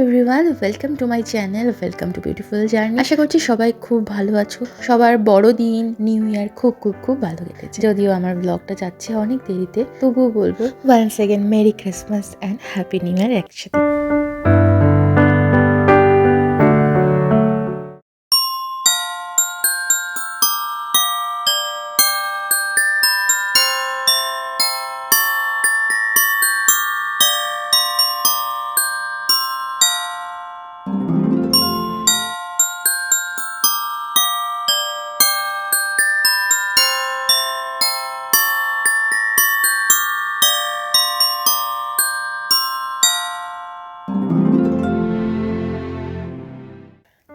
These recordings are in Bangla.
Everyone welcome to my channel welcome to beautiful journey আশা করছি সবাই খুব ভালো আছো। সবার বড়দিন নিউ ইয়ার খুব খুব খুব ভালো কেটেছে। যদিও আমার ব্লগটা যাচ্ছে অনেক দেরিতে, তবুও বলব one second merry Christmas and happy new year একসাথে।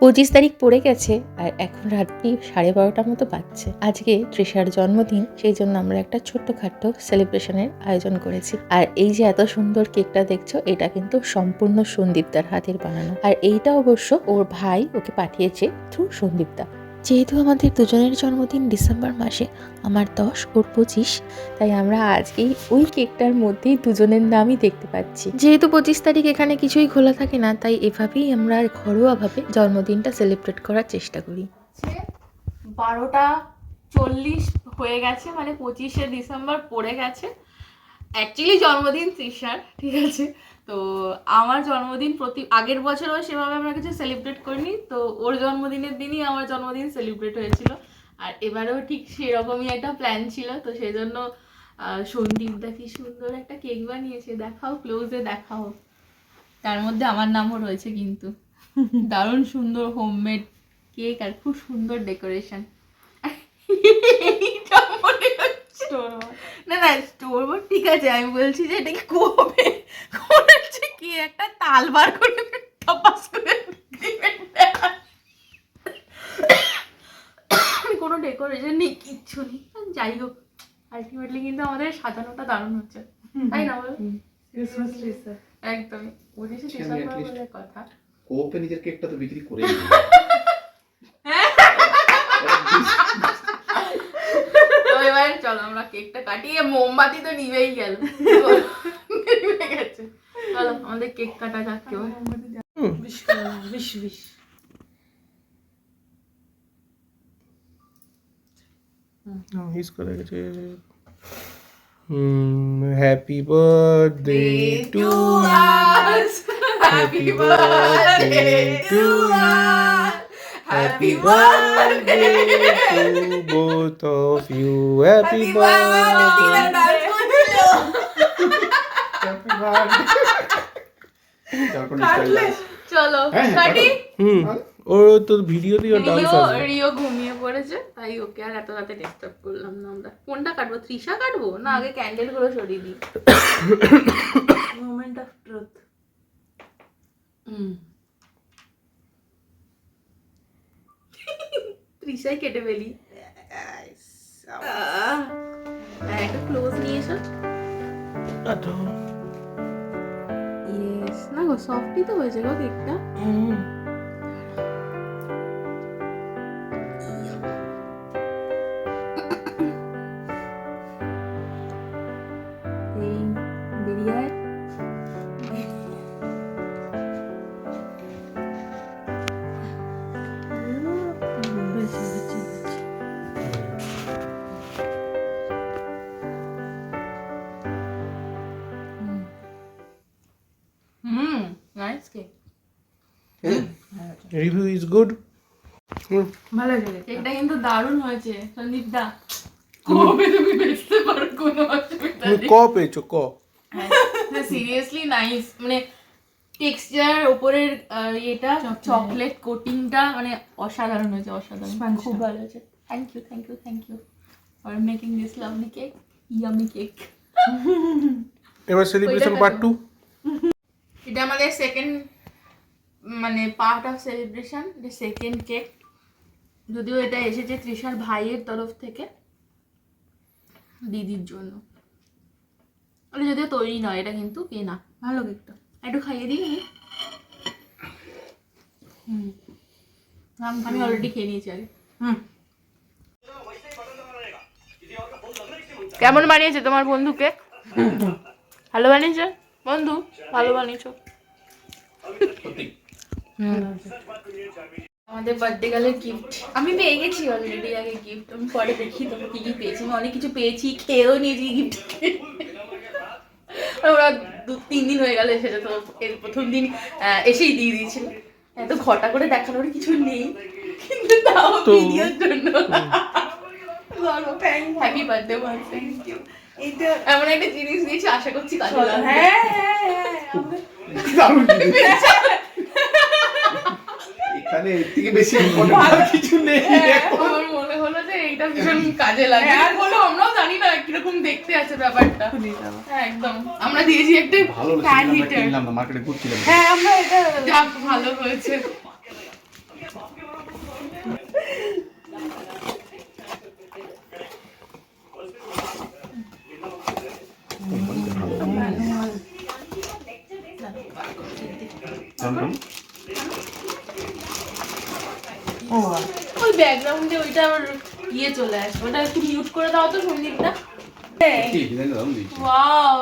পঁচিশ তারিখ পড়ে গেছে আর এখন রাত্রি সাড়ে বারোটার মতো বাজছে। আজকে তৃষার জন্মদিন, সেই জন্য আমরা একটা ছোট্ট খাট্ট সেলিব্রেশনের আয়োজন করেছি। আর এই যে এত সুন্দর কেকটা দেখছ, এটা কিন্তু সম্পূর্ণ সন্দীপদার হাতের বানানো। আর এইটা অবশ্য ওর ভাই ওকে পাঠিয়েছে থ্রু সন্দীপদা। যেহেতু আমাদের দুজনের জন্মদিন ডিসেম্বর মাসে, আমার দশ, ওর পঁচিশ, তাই আমরা আজকেই ওই কেকটার মধ্যেই দুজনের নামই দেখতে পাচ্ছি। যেহেতু পঁচিশ তারিখ এখানে কিছুই খোলা থাকে না, তাই এভাবেই আমরা ঘরোয়াভাবে জন্মদিনটা সেলিব্রেট করার চেষ্টা করি। বারোটা চল্লিশ হয়ে গেছে মানে পঁচিশে ডিসেম্বর পড়ে গেছে। অ্যাকচুয়ালি জন্মদিন তৃষার ঠিক আছে? তো আমার জন্মদিন প্রতি আগের বছরও সেভাবে আমরা কিছু সেলিব্রেট করিনি তো ওর জন্মদিনের দিনই আমার জন্মদিন সেলিব্রেট হয়েছিল। আর এবারেও ঠিক সেরকমই একটা প্ল্যান ছিল তো সেই জন্য সন্দীপদা কি সুন্দর একটা কেক বানিয়েছে দেখাও ক্লোজে দেখাও। তার মধ্যে আমার নামও রয়েছে কিন্তু। দারুণ সুন্দর হোমমেড কেক আর খুব সুন্দর ডেকোরেশন না না স্টোর ঠিক আছে আমি বলছি যে এটা কি কবে কি একটা তাল বার করে টপাস করে কোনো ডেকোরেশন নেই কিচ্ছু নেই। যাই হোক আলটিমেটলি কিন্তু আমাদের সাজানোটা দারুণ হচ্ছে। তাই না বলো? ক্রিসমাস ট্রি স্যার একদমই। পঁচিশে আচ্ছা, ডিসেম্বর বলে কথা। কোপে নিজের কেকটা তো বিক্রি করে এবার চলো আমরা কেকটা কাটিয়ে মোমবাতি তো নিভেই গেল। চলো আমাদের কেক কাটা যাক কেউ বিশ করে বিশ বিশ No, he's correct. Hmm, happy birthday to you. us happy birthday to us Happy birthday to both of you. Happy birthday. তারপর চলো হ্যাঁ, হ্যাঁ, কাটি হুম। ও তো ভিডিও দিয়ে ডান্স আছে। রিও ঘুমিয়ে পড়েছে। তাই ওকে আর এত রাতে ডিস্টার্ব করলাম না আমরা। কোনটা কাটবো? ত্রিশা কাটবো? না আগে ক্যান্ডেলগুলো সরিয়ে দিই। মোমেন্ট অফ ট্রুথ ত্রিশাই কেটে ফেলি। একটু ক্লোজ নিয়ে এসো। না গো সফটই তো হয়েছে গো কেকটা এই লাগে কেকটা কিন্তু দারুণ হয়েছে সন্দীপ দা। কবে তুমি বেচতে পারো? কোনো অসুবিধা নেই। ক পেয়েছ? ক? সিরিয়াসলি নাইস মানে টেক্সচার ওপরের আহ, এটা চকলেট কোটিংটা মানে অসাধারণ হয়েছে অসাধারণ। খুব ভালো হয়েছে। Thank you thank you thank you for making this lovely cake yummy cake এবার সেলিব্রেশন পার্ট টু এটা আমাদের সেকেন্ড মানে part of celebration second cake যদিও এটা এসেছে তৃষার ভাইয়ের তরফ থেকে দিদির জন্য। এটা যদিও তৈরি নয় এটা কিন্তু কেনা ভালো কেকটা একটু খাইয়ে দিই। হুম। আমি অলরেডি খেয়ে নিয়েছি আগে। হুম। কেমন বানিয়েছে তোমার বন্ধুকে? ভালো বানিয়েছে? বন্ধু ভালো বানিয়েছো। সত্যি। আমাদের বার্থডে গালের গিফট আমি পেয়ে গেছি অলরেডি আগে গিফট আমি পরে দেখি তোকে কি কি পেয়েছি। আমি অনেক কিছু পেয়েছি খেয়েও নিয়েছি গিফট ওরা দু তিন দিন হয়ে গেল এসেছে তো এর প্রথম দিন এসেই দিয়ে দিয়েছিল। এত ঘটা করে দেখানোর কিছু নেই কিন্তু তাও ভিডিওর জন্য। হ্যাপি বার্থডে বল থ্যাংক ইউ এইটা এমন একটা জিনিস দিয়েছি আশা করছি কাজে হ্যাঁ হ্যাঁ হ্যাঁ আমরা- এখানে এর থেকে বেশি ইম্পর্টেন্ট আর কিছু নেই এখন। আমার মনে হলো যে এইটা ভীষণ কাজে লাগে। আর বলো আমরাও জানি না কীরকম দেখতে আছে ব্যাপারটা। হ্যাঁ একদম। আমরা দিয়েছি একটা ভালো ফ্যান হিটার কিনলাম না মার্কেটে ঘুরছিলাম হ্যাঁ আমরা এটা যাক ভালো হয়েছে জানলাম ও ওই ব্যাকগ্রাউন্ডে ওইটা আমার ইয়ে চলে আসবে ওটা একটু মিউট করে দাও তো সন্দীপটা। কি ওয়াও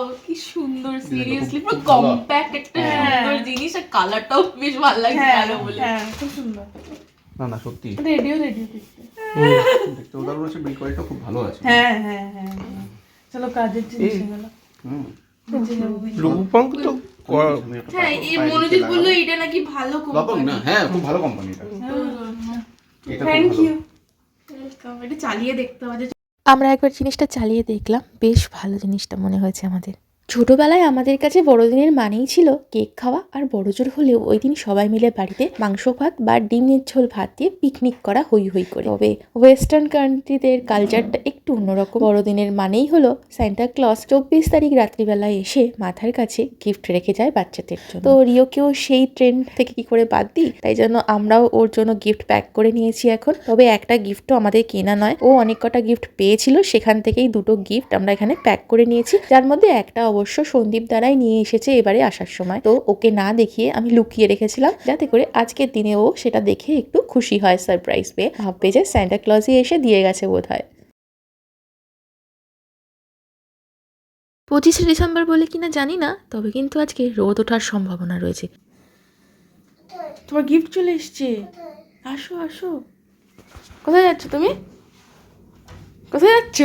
সুন্দর সিরিয়াসলি পুরো কম্প্যাক্ট একটা সুন্দর জিনিস আর কালারটাও বেশ ভালো লাগছে হ্যাঁ বলে। হ্যাঁ খুব সুন্দর। না না সত্যি। রেডিও রেডিও দেখতে। দেখতেও দারুণ আছে বিল কোয়ালিটিটা খুব ভালো আছে। হ্যাঁ হ্যাঁ হ্যাঁ হ্যাঁ। চলো কাজের জিনিস এগুলো। হুম। রূপঙ্ক তো করা- আমি একটা হ্যাঁ এই মনোজিৎ বলল এটা নাকি ভালো কোম্পানি না হ্যাঁ খুব ভালো কোম্পানি এটা। থ্যাংক। ইউ এটা চালিয়ে দেখতে হবে। আমরা একবার জিনিসটা চালিয়ে দেখলাম বেশ ভালো জিনিসটা মনে হয়েছে আমাদের। ছোটবেলায় আমাদের কাছে বড়দিনের মানেই ছিল কেক খাওয়া আর বড়জোর হলেও ওই দিন সবাই মিলে বাড়িতে মাংস ভাত বা ডিমের ঝোল ভাত দিয়ে পিকনিক করা হই হই করে। তবে ওয়েস্টার্ন কান্ট্রিদের কালচারটা একটু অন্যরকম। বড়দিনের মানেই হলো সান্টা ক্লস চব্বিশ তারিখ রাত্রিবেলায় এসে মাথার কাছে গিফট রেখে যায় বাচ্চাদের জন্য। তো রিওকেও সেই ট্রেন্ড থেকে কি করে বাদ দিই? তাই জন্য আমরাও ওর জন্য গিফট প্যাক করে নিয়েছি এখন। তবে একটা গিফটও আমাদের কেনা নয়। ও অনেক কটা গিফট পেয়েছিল, সেখান থেকেই দুটো গিফট আমরা এখানে প্যাক করে নিয়েছি। যার মধ্যে একটা অবশ্য সন্দীপ দ্বারাই নিয়ে এসেছে এবারে আসার সময়। তো ওকে না দেখিয়ে আমি লুকিয়ে রেখেছিলাম যাতে করে আজকের দিনে ও সেটা দেখে একটু খুশি হয় সারপ্রাইজ পেয়ে। ভাববে যে স্যান্টা ক্লজই এসে দিয়ে গেছে বোধ হয় পঁচিশে ডিসেম্বর বলে কিনা জানি না তবে কিন্তু আজকে রোদ ওঠার সম্ভাবনা রয়েছে। তোমার গিফট চলে এসছে। আসো আসো। কোথায় যাচ্ছ তুমি? কোথায় যাচ্ছ?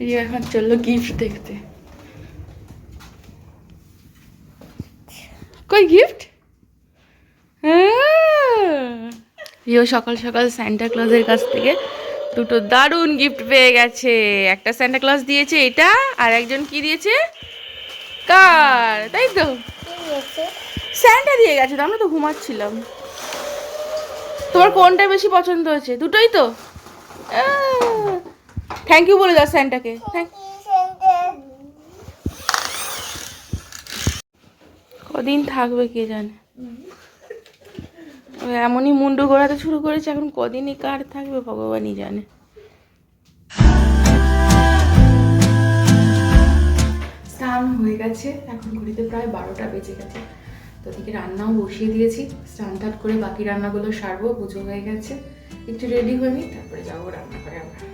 রিয়া এখন চলল গিফট দেখতে। গিফট রিও সকাল সকাল স্যান্টা ক্লজের কাছ থেকে দুটো দারুণ গিফট পেয়ে গেছে। একটা স্যান্টা ক্লজ দিয়েছে এটা, আর একজন কি দিয়েছে? কার? তাই তো? স্যান্টা দিয়ে গেছে আমরা তো ঘুমাচ্ছিলাম। তোমার কোনটা বেশি পছন্দ হয়েছে? দুটোই তো? থ্যাংক ইউ বলে দাও স্যান্টাকে থ্যাংক কদিন থাকবে কে জানে। এমনই মুন্ডু ঘোরাতে শুরু করেছে, এখন কদিনই কার থাকবে ভগবানই জানে। স্নান হয়ে গেছে, এখন ঘড়িতে প্রায় বারোটা বেজে গেছে। তো ওদিকে রান্নাও বসিয়ে দিয়েছি, স্নান টান করে বাকি রান্নাগুলো সারবো, পুজো হয়ে গেছে। একটু রেডি হয়ে নিই তারপরে যাব রান্না করে আমরা।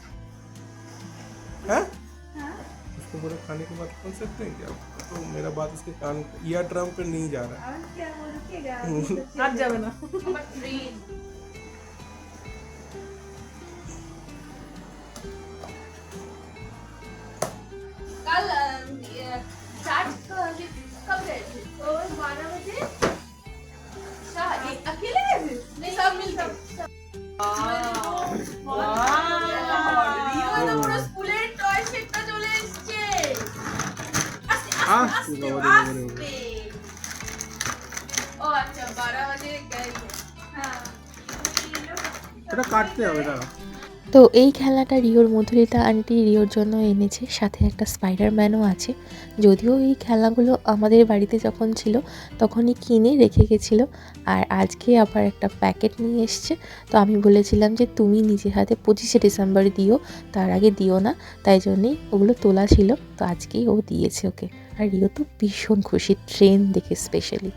इतने खाने के बाद खोल सकते हैं क्या? तो मेरा बात इसके कान ईयर ड्रम पे नहीं जा रहा। है हम्म। जाना এটা কাটতে হবে দাঁড়া তো এই খেলাটা রিওর মধুরিতা আন্টি রিওর জন্য এনেছে। সাথে একটা স্পাইডারম্যানও আছে। যদিও এই খেলাগুলো আমাদের বাড়িতে যখন ছিল তখনই কিনে রেখে গেছিল। আর আজকে আবার একটা প্যাকেট নিয়ে এসছে। তো আমি বলেছিলাম যে তুমি নিজের হাতে পঁচিশে ডিসেম্বর দিও তার আগে দিও না। তাই জন্যেই ওগুলো তোলা ছিল। তো আজকেই ও দিয়েছে ওকে। আর রিও তো ভীষণ খুশি ট্রেন দেখে স্পেশালি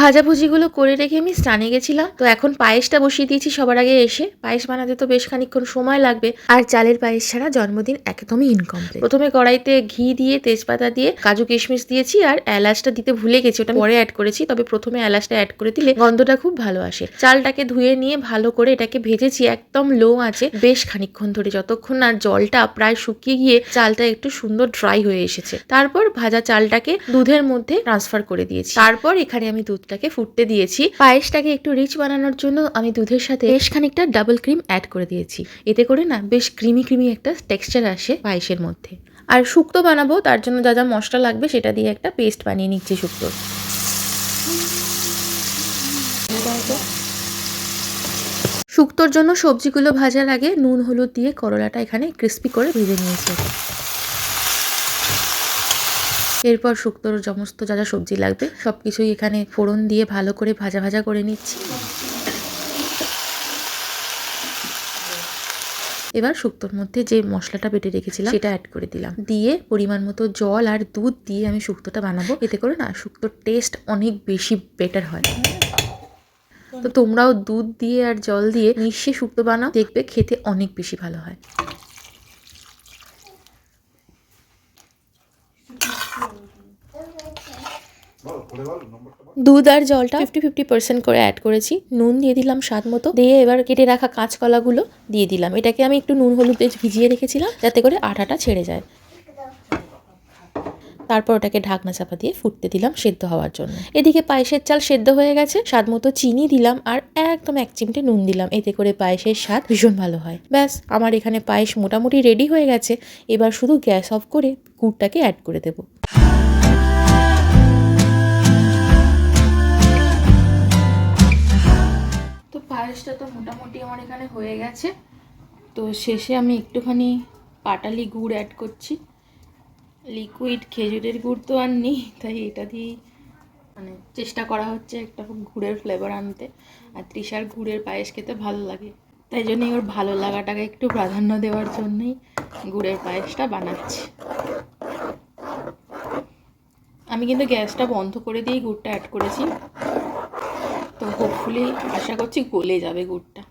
ভাজাভুজিগুলো করে রেখে আমি স্নানে গেছিলাম, তো এখন পায়েসটা বসিয়ে দিয়েছি সবার আগে এসে। পায়েস বানাতে তো বেশ খানিকক্ষণ সময় লাগবে। আর চালের পায়েস ছাড়া জন্মদিন একদমই ইনকমপ্লিট প্রথমে কড়াইতে ঘি দিয়ে, তেজপাতা দিয়ে, কাজু কিশমিশ দিয়েছি আর এলাচটা দিতে ভুলে গেছি, ওটা পরে অ্যাড করেছি, তবে প্রথমে এলাচটা অ্যাড করে দিলে গন্ধটা খুব ভালো আসে। চালটাকে ধুয়ে নিয়ে ভালো করে এটাকে ভেজেছি, একদম লো আছে বেশ খানিকক্ষণ ধরে, যতক্ষণ না জলটা প্রায় শুকিয়ে গিয়ে চালটা একটু সুন্দর ড্রাই হয়ে এসেছে। তারপর ভাজা চালটাকে দুধের মধ্যে ট্রান্সফার করে দিয়েছি। তারপর এখানে আমি দুধটাকে ফুটতে দিয়েছি। পায়েসটাকে একটু রিচ বানানোর জন্য আমি দুধের সাথে বেশ খানিকটা ডাবল ক্রিম অ্যাড করে দিয়েছি। এতে করে না বেশ ক্রিমি ক্রিমি একটা টেক্সচার আসে পায়েসের মধ্যে। আর শুক্তো বানাবো, তার জন্য যা যা মশলা লাগবে সেটা দিয়ে একটা পেস্ট বানিয়ে নিচ্ছি শুক্তোর শুক্তোর জন্য সবজিগুলো ভাজার আগে নুন, হলুদ দিয়ে করলাটা এখানে ক্রিস্পি করে ভেজে নিয়েছি। এরপর শুক্তোর সমস্ত যা যা সবজি লাগবে সব কিছুই এখানে ফোড়ন দিয়ে ভালো করে ভাজা ভাজা করে নিচ্ছি। এবার শুক্তোর মধ্যে যে মশলাটা বেটে রেখেছিলাম সেটা অ্যাড করে দিলাম। দিয়ে পরিমাণ মতো জল আর দুধ দিয়ে আমি শুক্তোটা বানাবো। এতে করে না শুক্তোর টেস্ট অনেক বেশি বেটার হয়। তো তোমরাও দুধ দিয়ে আর জল দিয়ে মিশিয়ে শুক্তো বানাও। দেখবে খেতে অনেক বেশি ভালো হয়। দুধ আর জলটা ফিফটি ফিফটি পার্সেন্ট করে অ্যাড করেছি। নুন দিয়ে দিলাম স্বাদ মতো। দিয়ে এবার কেটে রাখা কাঁচকলাগুলো দিয়ে দিলাম। এটাকে আমি একটু নুন হলুদ ভিজিয়ে রেখেছিলাম, যাতে করে আটাটা ছেড়ে যায়। তারপর ওটাকে ঢাকনা চাপা দিয়ে ফুটতে দিলাম সেদ্ধ হওয়ার জন্য। এদিকে পায়েসের চাল সেদ্ধ হয়ে গেছে। স্বাদ মতো চিনি দিলাম আর একদম এক চিমটে নুন দিলাম। এতে করে পায়েসের স্বাদ ভীষণ ভালো হয়। ব্যাস, আমার এখানে পায়েস মোটামুটি রেডি হয়ে গেছে। এবার শুধু গ্যাস অফ করে গুড়টাকে অ্যাড করে দেবো। পায়েসটা তো মোটামুটি আমার এখানে হয়ে গেছে। তো শেষে আমি একটুখানি পাটালি গুড় অ্যাড করছি। লিকুইড খেজুরের গুড় তো আর নেই, তাই এটা দিয়েই মানে চেষ্টা করা হচ্ছে একটা গুড়ের ফ্লেভার আনতে। আর তৃষার গুড়ের পায়েস খেতে ভালো লাগে। তাই জন্যই ওর ভালো লাগাটাকে একটু প্রাধান্য দেওয়ার জন্যই গুড়ের পায়েসটা বানাচ্ছি। আমি কিন্তু গ্যাসটা বন্ধ করে দিয়েই গুড়টা অ্যাড করেছি। তো হোপফুলি আশা করছি গলে যাবে গুড়টা।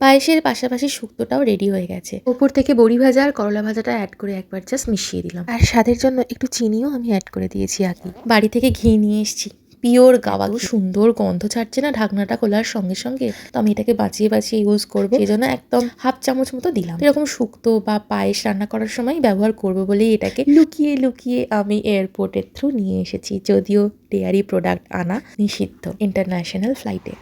পায়েসের পাশাপাশি শুক্তটাও রেডি হয়ে গেছে। ওপর থেকে বড়ি ভাজা আর করলা ভাজাটা অ্যাড করে একবার জাস্ট মিশিয়ে দিলাম। আর স্বাদের জন্য একটু চিনিও আমি অ্যাড করে দিয়েছি আগে। বাড়ি থেকে ঘি নিয়ে এসেছি। পিওর গাওয়া। সুন্দর গন্ধ ছাড়ছে না ঢাকনাটা খোলার সঙ্গে সঙ্গে। তো আমি এটাকে বাঁচিয়ে বাঁচিয়ে ইউজ করব। এই জন্য একদম হাফ চামচ মতো দিলাম। এরকম শুক্তো বা পায়েস রান্না করার সময় ব্যবহার করব বলেই এটাকে। লুকিয়ে লুকিয়ে আমি এয়ারপোর্টের থ্রু নিয়ে এসেছি যদিও ডেয়ারি প্রোডাক্ট আনা নিষিদ্ধ। ইন্টারন্যাশনাল ফ্লাইটে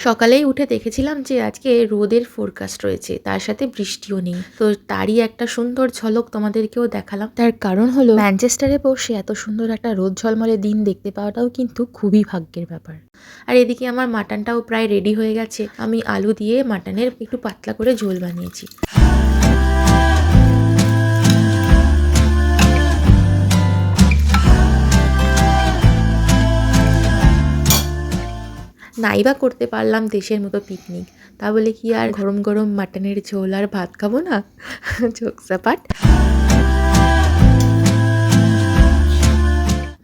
সকালেই উঠে দেখেছিলাম যে আজকে রোদের ফোরকাস্ট রয়েছে তার সাথে বৃষ্টিও নেই। তো তারই একটা সুন্দর ঝলক তোমাদেরকেও দেখালাম। তার কারণ হলো ম্যানচেস্টারে বসে এত সুন্দর একটা রোদ ঝলমলে দিন দেখতে পাওয়াটাও কিন্তু খুবই ভাগ্যের ব্যাপার। আর এদিকে আমার মাটনটাও প্রায় রেডি হয়ে গেছে। আমি আলু দিয়ে মাটনের একটু পাতলা করে ঝোল বানিয়েছি। নাইবা করতে পারলাম দেশের মতো পিকনিক তা বলে কি আর গরম গরম মাটনের ঝোল আর ভাত খাব না? চোখসাপাট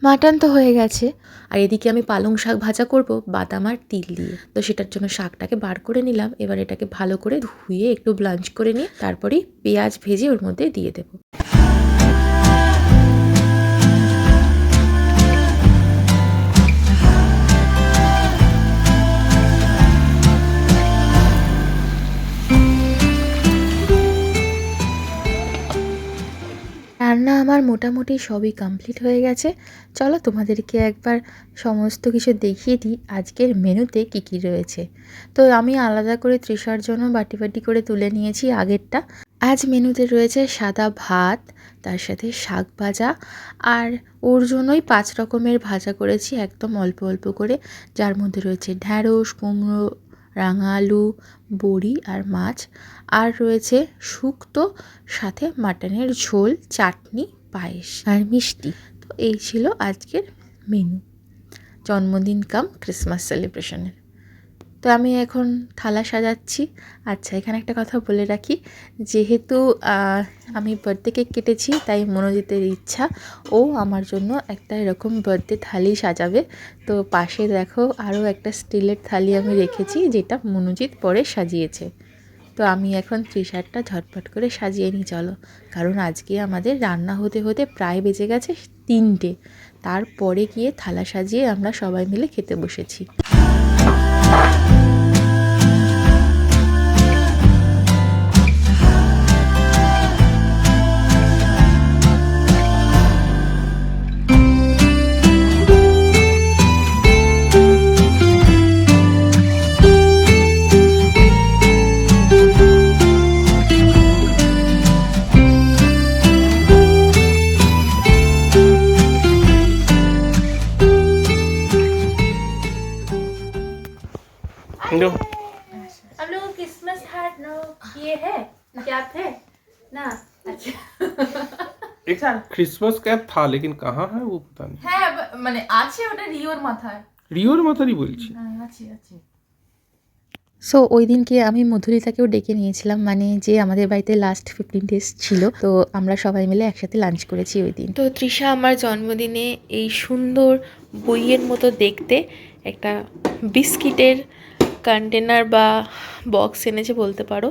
মাটন তো হয়ে গেছে। আর এদিকে আমি পালং শাক ভাজা করব, বাদাম আর তিল দিয়ে। তো সেটার জন্য শাকটাকে বার করে নিলাম, এবার এটাকে ভালো করে ধুয়ে একটু ব্লাঞ্চ করে নিয়ে তারপরেই পেঁয়াজ ভেজে ওর মধ্যে দিয়ে দেবো। রান্না আমার মোটামুটি সবই কমপ্লিট হয়ে গেছে। চলো তোমাদেরকে একবার সমস্ত কিছু দেখিয়ে দিই আজকের মেনুতে কী কী রয়েছে। তো আমি আলাদা করে তৃষার জন্য বাটি বাটি করে তুলে নিয়েছি আগেরটা। আজ মেনুতে রয়েছে সাদা ভাত, তার সাথে শাক ভাজা, আর ওর জন্যই পাঁচ রকমের ভাজা করেছি একদম অল্প অল্প করে। যার মধ্যে রয়েছে ঢ্যাঁড়স, কুমড়ো রাঙা আলু বড়ি আর মাছ। আর রয়েছে শুক্তো, সাথে মাটনের ঝোল, চাটনি, পায়েস আর মিষ্টি। তো এই ছিল আজকের মেনু জন্মদিন কাম ক্রিসমাস সেলিব্রেশনের তো আমি এখন থালা সাজাচ্ছি। আচ্ছা এখানে একটা কথা বলে রাখি। যেহেতু আমি বার্থডে কেক কেটেছি, তাই মনোজিতের ইচ্ছা। ও আমার জন্য একটা এরকম বার্থডে থালি সাজাবে। তো পাশে দেখো আরও একটা স্টিলের থালি আমি রেখেছি, যেটা মনোজিৎ পরে সাজিয়েছে। তো আমি এখন ত্রিশারটা ঝটপট করে সাজিয়ে নিই, চলো। কারণ আজকে আমাদের রান্না হতে হতে প্রায় বেজে গেছে তিনটে। তারপরে গিয়ে থালা সাজিয়ে আমরা সবাই মিলে খেতে বসেছি। क्रिसमस कैप था लेकिन कहाँ है वो पता नहीं হ্যাঁ মানে আছে ওটা রিওর মাথায় রিওর মাথারই বলছি হ্যাঁ আছে আছে সো ওই দিনকে আমি মধুরিতাকেও ডেকে নিয়েছিলাম মানে যে আমাদের বাড়িতে লাস্ট ফিফটিন ডেজ ছিল তো আমরা সবাই মিলে একসাথে লাঞ্চ করেছি ওই দিন তো তৃষা আমার জন্মদিনে এই সুন্দর বইয়ের মতো দেখতে একটা বিস্কিটের কন্টেনার বা বক্স এনেছে বলতে পারো,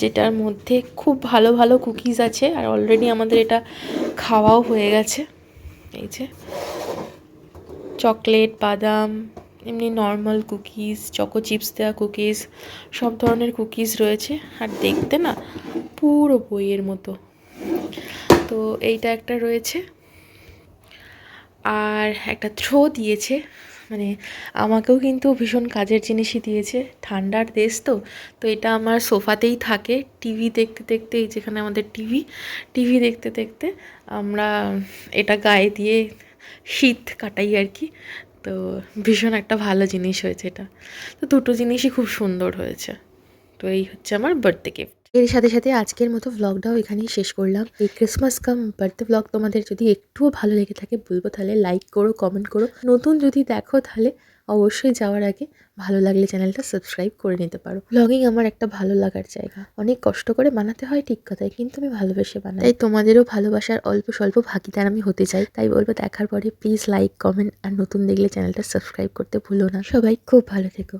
যেটার মধ্যে খুব ভালো ভালো কুকিজ আছে আর অলরেডি আমাদের এটা খাওয়াও হয়ে গেছে। এই যে চকলেট বাদাম, এমনি নর্মাল কুকিজ চকো চিপস দেওয়া কুকিজ সব ধরনের কুকিজ রয়েছে। আর দেখতে না পুরো বইয়ের মতো। তো এইটা একটা রয়েছে। আর একটা থ্রো দিয়েছে। মানে আমাকেও কিন্তু ভীষণ কাজের জিনিসই দিয়েছে। ঠান্ডার দেশ তো তো এটা আমার সোফাতেই থাকে। টিভি দেখতে দেখতে, এই যেখানে আমাদের টিভি টিভি দেখতে দেখতে আমরা এটা গায়ে দিয়ে শীত কাটাই আর কি। তো ভীষণ একটা ভালো জিনিস হয়েছে এটা। তো দুটো জিনিসই খুব সুন্দর হয়েছে। তো এই হচ্ছে আমার বার্থডে গিফট এর সাথে সাথে আজকের মতো ভ্লগটাও এখানেই শেষ করলাম। এই ক্রিসমাস কাম বার্থডে ভ্লগ তোমাদের যদি একটুও ভালো লেগে থাকে বলব তাহলে লাইক করো কমেন্ট করো। নতুন যদি দেখো তাহলে অবশ্যই যাওয়ার আগে ভালো লাগলে চ্যানেলটা সাবস্ক্রাইব করে নিতে পারো। ব্লগিং আমার একটা ভালো লাগার জায়গা। অনেক কষ্ট করে বানাতে হয় ঠিক কথাই, কিন্তু আমি ভালোবেসে বানাই। তাই তোমাদেরও ভালোবাসার অল্প স্বল্প ভাগিদার আমি হতে চাই। তাই বলব দেখার পরে প্লিজ লাইক কমেন্ট আর নতুন দেখলে চ্যানেলটা সাবস্ক্রাইব করতে ভুলো না। সবাই খুব ভালো থেকো।